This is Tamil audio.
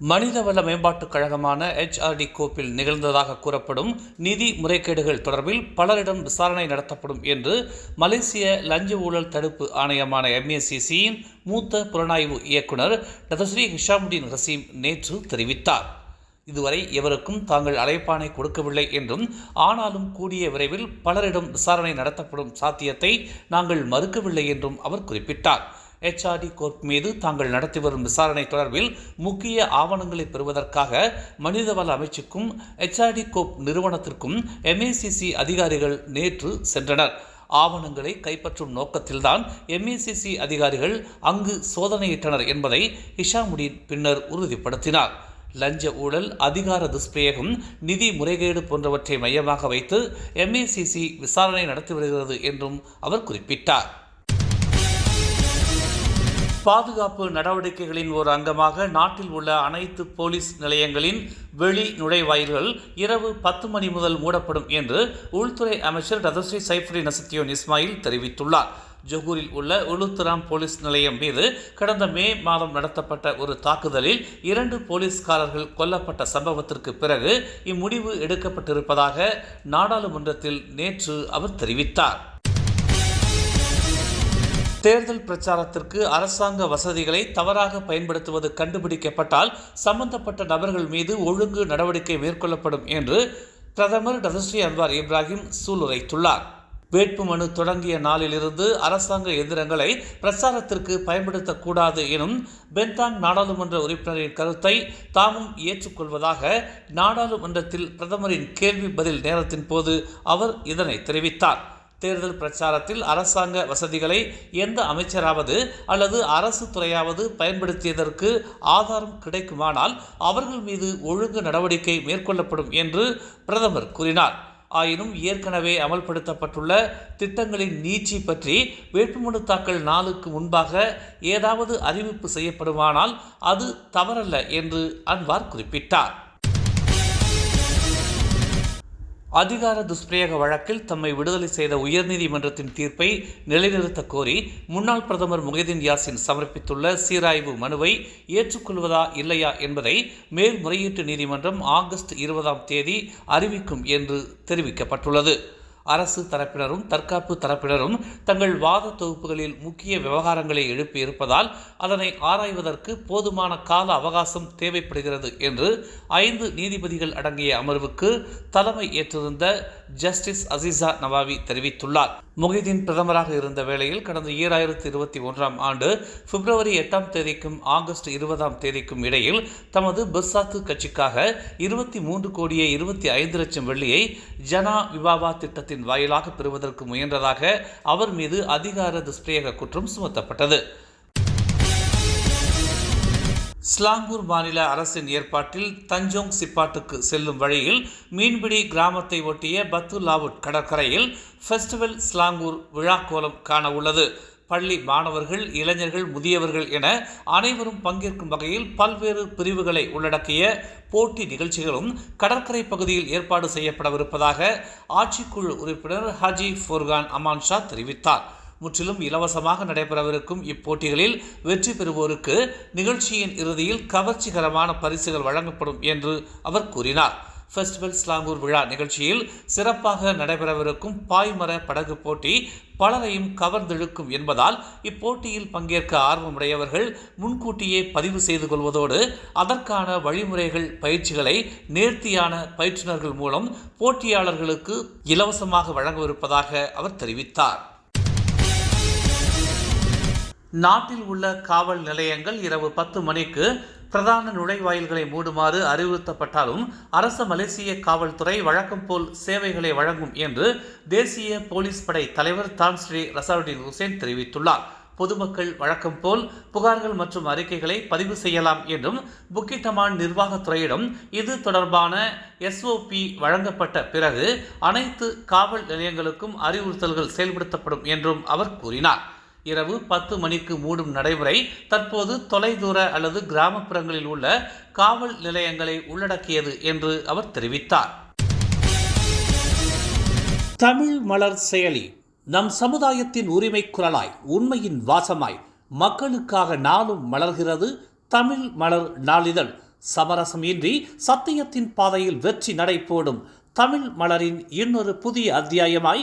மனிதவள மேம்பாட்டுக் கழகமான ஹெச்ஆர்டி கோப்பில் நிகழ்ந்ததாக கூறப்படும் நிதி முறைகேடுகள் தொடர்பில் பலரிடம் விசாரணை நடத்தப்படும் என்று மலேசிய லஞ்ச ஊழல் தடுப்பு ஆணையமான எம்ஏசிசியின் மூத்த புலனாய்வு இயக்குனர் டதஸ்ரீ ஹிஷாமுதீன் ஹசீம் நேற்று தெரிவித்தார். இதுவரை எவருக்கும் தாங்கள் அழைப்பானை கொடுக்கவில்லை என்றும் ஆனாலும் கூடிய விரைவில் பலரிடம் விசாரணை நடத்தப்படும் சாத்தியத்தை நாங்கள் மறுக்கவில்லை என்றும் அவர் குறிப்பிட்டார். எச்ஆர்டி கோர்ப் மீது தாங்கள் நடத்தி வரும் விசாரணை தொடர்பில் முக்கிய ஆவணங்களை பெறுவதற்காக மனிதவள அமைச்சுக்கும் எச்ஆர்டி கோப் நிறுவனத்திற்கும் எம்ஏசிசி அதிகாரிகள் நேற்று சென்றனர். ஆவணங்களை கைப்பற்றும் நோக்கத்தில்தான் எம்ஏசிசி அதிகாரிகள் அங்கு சோதனையிட்டனர் என்பதை ஹிஷாமுடீன் பின்னர் உறுதிப்படுத்தினார். லஞ்ச ஊழல் அதிகார துஷ்பிரயோகம் நிதி முறைகேடு போன்றவற்றை மையமாக வைத்து எம்ஏசிசி விசாரணை நடத்தி வருகிறது என்றும் அவர் குறிப்பிட்டார். பாதுகாப்பு நடவடிக்கைகளின் ஒரு அங்கமாக நாட்டில் உள்ள அனைத்து போலீஸ் நிலையங்களின் வெளி நுழைவாயில்கள் இரவு பத்து மணி முதல் மூடப்படும் என்று உள்துறை அமைச்சர் ரதஸ்ரீ சைஃப்ரி நசத்தியோன் இஸ்மாயில் தெரிவித்துள்ளார். ஜொகூரில் உள்ள உளுத்துராம் போலீஸ் நிலையம் மீது கடந்த மே மாதம் நடத்தப்பட்ட ஒரு தாக்குதலில் இரண்டு போலீஸ்காரர்கள் கொல்லப்பட்ட சம்பவத்திற்கு பிறகு இம்முடிவு எடுக்கப்பட்டிருப்பதாக நாடாளுமன்றத்தில் நேற்று அவர் தெரிவித்தார். தேர்தல் பிரச்சாரத்திற்கு அரசாங்க வசதிகளை தவறாக பயன்படுத்துவது கண்டுபிடிக்கப்பட்டால் சம்பந்தப்பட்ட நபர்கள் மீது ஒழுங்கு நடவடிக்கை மேற்கொள்ளப்படும் என்று பிரதமர் டதஸ்ரீ அன்வார் இப்ராஹிம் சூளுரைத்துள்ளார். வேட்புமனு தொடங்கிய நாளிலிருந்து அரசாங்க எந்திரங்களை பிரச்சாரத்திற்கு பயன்படுத்தக்கூடாது எனும் பென்தாங் நாடாளுமன்ற உறுப்பினரின் கருத்தை தாமும் ஏற்றுக்கொள்வதாக நாடாளுமன்றத்தில் பிரதமரின் கேள்வி பதில் நேரத்தின் போது அவர் இதனை தெரிவித்தார். தேர்தல் பிரச்சாரத்தில் அரசாங்க வசதிகளை எந்த அமைச்சராவது அல்லது அரசு துறையாவது பயன்படுத்தியதற்கு ஆதாரம் கிடைக்குமானால் அவர்கள் மீது ஒழுங்கு நடவடிக்கை மேற்கொள்ளப்படும் என்று பிரதமர் கூறினார். ஆயினும் ஏற்கனவே அமல்படுத்தப்பட்டுள்ள திட்டங்களின் நீட்சி பற்றி வேட்புமனு தாக்கல் நாளுக்கு முன்பாக ஏதாவது அறிவிப்பு செய்யப்படுமானால் அது தவறல்ல என்று அன்வார் குறிப்பிட்டார். அதிகார துஷ்பிரயோக வழக்கில் தம்மை விடுதலை செய்த உயர்நீதிமன்றத்தின் தீர்ப்பை நிலைநிறுத்த கோரி முன்னாள் பிரதமர் முகைதீன் யாசின் சமர்ப்பித்துள்ள சீராய்வு மனுவை ஏற்றுக்கொள்வதா இல்லையா என்பதை மேல்முறையீட்டு நீதிமன்றம் ஆகஸ்ட் இருபதாம் தேதி அறிவிக்கும் என்று தெரிவிக்கப்பட்டுள்ளது. அரசு தரப்பினரும் தற்காப்பு தரப்பினரும் தங்கள் வாத தொகுப்புகளில் முக்கிய விவகாரங்களை எழுப்பியிருப்பதால் அதனை ஆராய்வதற்கு போதுமான கால அவகாசம் தேவைப்படுகிறது என்று ஐந்து நீதிபதிகள் அடங்கிய அமர்வுக்கு தலைமை ஏற்றிருந்த ஜஸ்டிஸ் அசீசா நவாவி தெரிவித்துள்ளார். முகைதீன் பிரதமராக இருந்த வேளையில் கடந்த ஈராயிரத்தி இருபத்தி ஒன்றாம் ஆண்டு பிப்ரவரி எட்டாம் தேதிக்கும் ஆகஸ்ட் இருபதாம் தேதிக்கும் இடையில் தமது பிர்சாத்து கட்சிக்காக இருபத்தி மூன்று கோடியே இருபத்தி ஐந்து லட்சம் வெள்ளியை ஜனா விவாவா திட்டத்தின் வாயிலாக பெறுவதற்கு முயன்றதாக அவர் மீது அதிகார துஷ்பிரயோக குற்றம் சுமத்தப்பட்டது. ஸ்லாங்கூர் மாநில அரசின் ஏற்பாட்டில் தஞ்சோங் சிப்பாட்டுக்கு செல்லும் வழியில் மீன்பிடி கிராமத்தை ஒட்டிய பத்துலாவுட் கடற்கரையில் ஃபெஸ்டிவல் ஸ்லாங்கூர் விழாக்கோலம் காண உள்ளது. பள்ளி மாணவர்கள் இளைஞர்கள் முதியவர்கள் என அனைவரும் பங்கேற்கும் வகையில் பல்வேறு பிரிவுகளை உள்ளடக்கிய போட்டி நிகழ்ச்சிகளும் கடற்கரை பகுதியில் ஏற்பாடு செய்யப்படவிருப்பதாக ஆட்சிக்குழு உறுப்பினர் ஹஜி ஃபோர்கான் அமான் ஷா தெரிவித்தார். முற்றிலும் இலவசமாக நடைபெறவிருக்கும் இப்போட்டிகளில் வெற்றி பெறுவோருக்கு நிகழ்ச்சியின் இறுதியில் கவர்ச்சிகரமான பரிசுகள் வழங்கப்படும் என்று அவர் கூறினார். ஃபெஸ்டிவல் ஸ்லாங்கூர் விழா நிகழ்ச்சியில் சிறப்பாக நடைபெறவிருக்கும் பாய்மர படகு போட்டி பலரையும் கவர்ந்தெழுக்கும் என்பதால் இப்போட்டியில் பங்கேற்க ஆர்வமுடையவர்கள் முன்கூட்டியே பதிவு செய்து கொள்வதோடு அதற்கான வழிமுறைகள் பயிற்சிகளை நேர்த்தியான பயிற்றுநர்கள் மூலம் போட்டியாளர்களுக்கு இலவசமாக வழங்கவிருப்பதாக அவர் தெரிவித்தார். நாட்டில் உள்ள காவல் நிலையங்கள் இரவு பத்து மணிக்கு பிரதான நுழைவாயில்களை மூடுமாறு அறிவுறுத்தப்பட்டாலும் அரச மலேசிய காவல்துறை வழக்கம் போல் சேவைகளை வழங்கும் என்று தேசிய போலீஸ் படை தலைவர் தான் ஸ்ரீ ரசாருddin ஹுசேன் தெரிவித்துள்ளார். பொதுமக்கள் வழக்கம் போல் புகார்கள் மற்றும் அறிக்கைகளை பதிவு செய்யலாம் என்றும் புக்கிட்டமான் நிர்வாகத்துறையிடம் இது தொடர்பான எஸ்ஓபி வழங்கப்பட்ட பிறகு அனைத்து காவல் நிலையங்களுக்கும் அறிவுறுத்தல்கள் செயல்படுத்தப்படும் என்றும் அவர் கூறினார். இரவு பத்து மணிக்கு மூடும் நடைமுறை தற்போது தொலைதூர அல்லது கிராமப்புறங்களில் உள்ள காவல் நிலையங்களை உள்ளடக்கியது என்று அவர் தெரிவித்தார். தமிழ் மலர் செயலி நம் சமுதாயத்தின் உரிமை குரலாய் உண்மையின் வாசமாய் மக்களுக்காக நாளும் மலர்கிறது தமிழ் மலர் நாளிதழ். சமரசம் இன்றி சத்தியத்தின் பாதையில் வெற்றி நடைபோடும் தமிழ் மலரின் இன்னொரு புதிய அத்தியாயமாய்